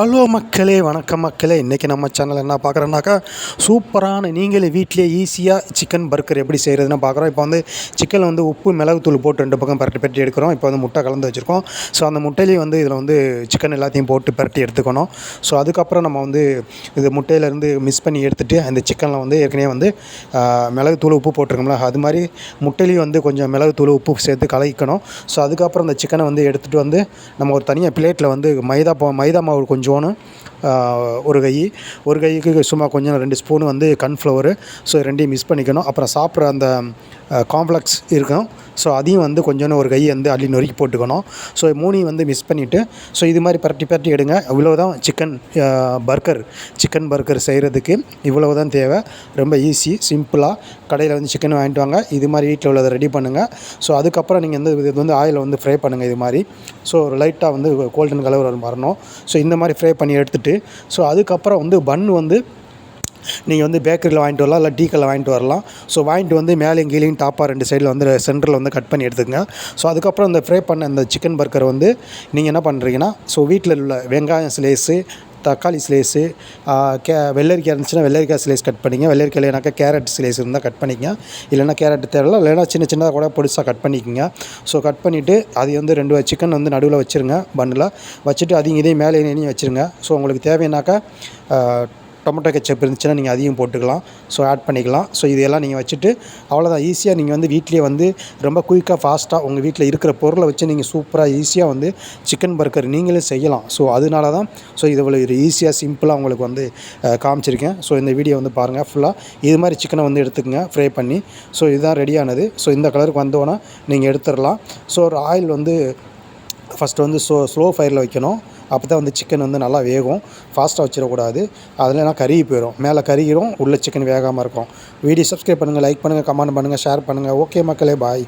Hello மக்களே வணக்கம் மக்களே. இன்றைக்கி நம்ம சேனல் என்ன பார்க்குறோன்னாக்கா சூப்பரான நீங்களே வீட்டிலே ஈஸியாக சிக்கன் பர்கர் எப்படி செய்கிறதுன்னு பார்க்குறோம். இப்போ வந்து சிக்கன் வந்து உப்பு மிளகுத்தூள் போட்டு ரெண்டு பக்கம் பரட்டி பரட்டி எடுக்கிறோம். இப்போ வந்து முட்டை கலந்து வச்சுருக்கோம். ஸோ அந்த முட்டையிலையும் வந்து இதில் வந்து சிக்கன் எல்லாத்தையும் போட்டு பரட்டி எடுத்துக்கணும். ஸோ அதுக்கப்புறம் நம்ம வந்து இது முட்டையிலேருந்து மிஸ் பண்ணி எடுத்துகிட்டு அந்த சிக்கனில் வந்து ஏற்கனவே வந்து மிளகு மிளகுத்தூள் உப்பு போட்டிருக்கோம்ல அது மாதிரி முட்டையிலையும் வந்து கொஞ்சம் மிளகுத்தூள் உப்பு சேர்த்து கலக்கணும் ஸோ அதுக்கப்புறம் அந்த சிக்கனை வந்து எடுத்துகிட்டு வந்து நம்ம ஒரு தனியாக பிளேட்டில் வந்து மைதா பா மைதா மாவு கொஞ்சம் ജോണ്. ஒரு கை. ஒரு கைக்கு சும்மா கொஞ்சம் ரெண்டு ஸ்பூன் வந்து கன்ஃப்ளவரு ஸோ ரெண்டையும் மிஸ் பண்ணிக்கணும். அப்புறம் சாப்பிட்ற அந்த காம்ப்ளெக்ஸ் இருக்கும். ஸோ அதையும் வந்து கொஞ்சோன்னு ஒரு கை வந்து அள்ளி நொறுக்கி போட்டுக்கணும். ஸோ மூணையும் வந்து மிஸ் பண்ணிவிட்டு ஸோ இது மாதிரி பரட்டி பரட்டி எடுங்க. இவ்வளோ தான் சிக்கன் பர்கர் சிக்கன் பர்கர் செய்கிறதுக்கு இவ்வளோ தான் தேவை. ரொம்ப ஈஸி சிம்பிளாக கடையில் வந்து சிக்கன் வாங்கிட்டு வாங்க. இது மாதிரி வீட்டில் உள்ளதை ரெடி பண்ணுங்கள் ஸோ அதுக்கப்புறம் நீங்கள் வந்து இது வந்து ஆயில் வந்து ஃப்ரை பண்ணுங்கள் இது மாதிரி. ஸோ லைட்டாக வந்து கோல்டன் கலர் வரணும். ஸோ இந்த மாதிரி ஃப்ரை பண்ணி எடுத்துகிட்டு ஸோ அதுக்கப்புறம் வந்து பன் வந்து நீங்கள் வந்து பேக்கரியில் வாங்கிட்டு வரலாம் இல்லை டீக்கல்ல வாங்கிட்டு வரலாம். ஸோ வாங்கிட்டு வந்து மேலேயும் கீழேயும் டாப்பாக ரெண்டு சைடில் வந்து சென்டரில் வந்து கட் பண்ணி எடுத்துக்கங்க. ஸோ அதுக்கப்புறம் இந்த ஃப்ரை பண்ண அந்த சிக்கன் பர்கர் வந்து நீங்கள் என்ன பண்ணுறீங்கன்னா ஸோ வீட்டில் உள்ள வெங்காயம் ஸ்லேஸு தக்காளி ஸ்லேஸு கே வெள்ளரிக்காய் இருந்துச்சுன்னா வெள்ளரிக்காய் ஸ்லேஸ் கட் பண்ணிங்க. வெள்ளரிக்காய் இல்லைனாக்கா கேரட் ஸ்லேஸ் இருந்தால் கட் பண்ணிக்கங்க இல்லைன்னா கேரட் தேவையில்ல. இல்லைன்னா சின்ன சின்னதாக கூட பொடிசாக கட் பண்ணிக்கோங்க. ஸோ கட் பண்ணிவிட்டு அது வந்து ரெண்டு சிக்கன் வந்து நடுவில் வச்சுருங்க. பன்னில் வச்சுட்டு அதையும் இதையும் மேலே இனியும் வச்சுருங்க. ஸோ உங்களுக்கு தேவைன்னாக்கா டொமேட்டோ கெச்சப் இருந்துச்சுன்னா நீங்கள் அதையும் போட்டுக்கலாம். ஸோ ஆட் பண்ணிக்கலாம். ஸோ இதையெல்லாம் நீங்கள் வச்சுட்டு அவ்வளோதான் ஈஸியாக நீங்கள் வந்து வீட்லேயே வந்து ரொம்ப குயிக்காக ஃபாஸ்ட்டாக உங்கள் வீட்டில் இருக்கிற பொருளை வச்சு நீங்கள் சூப்பராக ஈஸியாக வந்து சிக்கன் பர்கர் நீங்களே செய்யலாம். ஸோ அதனால தான் ஸோ இது இவ்வளோ இது ஈஸியாக சிம்பிளாக உங்களுக்கு வந்து காமிச்சிருக்கேன். ஸோ இந்த வீடியோ வந்து பாருங்கள் ஃபுல்லாக இது மாதிரி சிக்கனை வந்து எடுத்துக்கங்க ஃப்ரை பண்ணி. ஸோ இதுதான் ரெடியானது ஸோ இந்த கலருக்கு வந்தோன்னே நீங்கள் எடுத்துடலாம். ஸோ ஒரு ஆயில் வந்து ஃபஸ்ட்டு வந்து ஸ்லோ ஸ்லோ ஃபயரில் வைக்கணும். அப்போ தான் வந்து சிக்கன் வந்து நல்லா வேகும். ஃபாஸ்ட்டாக வச்சிடக்கூடாது. அதில்னா கருகி போயிடும் மேலே கருகிடும் உள்ளே சிக்கன் வேகாமல் இருக்கும். வீடியோ சப்ஸ்கிரைப் பண்ணுங்கள் லைக் பண்ணுங்கள் கமெண்ட் பண்ணுங்கள் ஷேர் பண்ணுங்கள் ஓகே மக்களே பாய்